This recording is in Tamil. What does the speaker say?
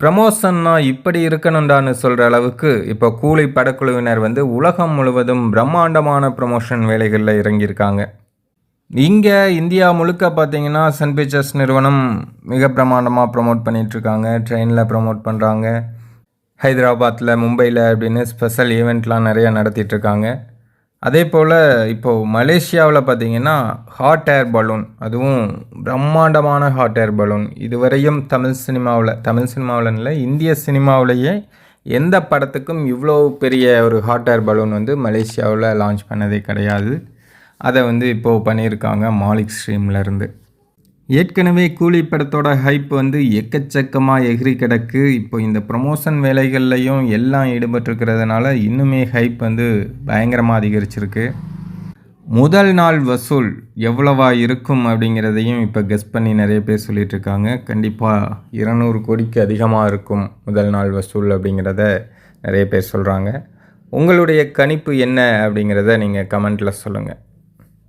ப்ரமோஷன்னா இப்படி இருக்கணும்டான்னு சொல்கிற அளவுக்கு இப்போ கூலி படக்குழுவினர் வந்து உலகம் முழுவதும் பிரம்மாண்டமான ப்ரமோஷன் வேலைகளில் இறங்கியிருக்காங்க. இங்கே இந்தியா முழுக்க பார்த்தீங்கன்னா சன் பிக்சர்ஸ் நிறுவனம் மிக பிரமாண்டமாக ப்ரமோட் பண்ணிகிட்ருக்காங்க ட்ரெயினில் ப்ரமோட் பண்ணுறாங்க ஹைதராபாத்தில் மும்பையில் அப்படின்னு ஸ்பெஷல் ஈவெண்ட்லாம் நிறைய நடத்திட்டுருக்காங்க. அதே போல் இப்போது மலேசியாவில் பார்த்தீங்கன்னா ஹாட் ஏர் பலூன் அதுவும் பிரம்மாண்டமான ஹாட் ஏர் பலூன் இதுவரையும் தமிழ் சினிமாவில் தமிழ் சினிமாவில் இல்லை இந்திய சினிமாவிலேயே எந்த படத்துக்கும் இவ்வளோ பெரிய ஒரு ஹாட் ஏர் பலூன் வந்து மலேசியாவில் லான்ச் பண்ணதே கிடையாது. அதை வந்து இப்போது பண்ணியிருக்காங்க மாலிக் ஸ்ட்ரீம்லேருந்து ஏற்கனவே கூலி படத்தோட ஹைப் வந்து எக்கச்சக்கமாக எகிரி கிடக்கு. இப்போ இந்த ப்ரமோஷன் வேலைகள்லையும் எல்லாம் ஈடுபட்டிருக்கிறதுனால இன்னுமே ஹைப் வந்து பயங்கரமாக அதிகரிச்சிருக்கு. முதல் நாள் வசூல் எவ்வளவா இருக்கும் அப்படிங்கிறதையும் இப்போ கெஸ் பண்ணி நிறைய பேர் சொல்லிட்டு இருக்காங்க கண்டிப்பாக இருநூறு கோடிக்கு அதிகமாக இருக்கும் முதல் நாள் வசூல் அப்படிங்கிறத நிறைய பேர் சொல்கிறாங்க உங்களுடைய கணிப்பு என்ன அப்படிங்கிறத நீங்கள் கமெண்ட்டில் சொல்லுங்கள்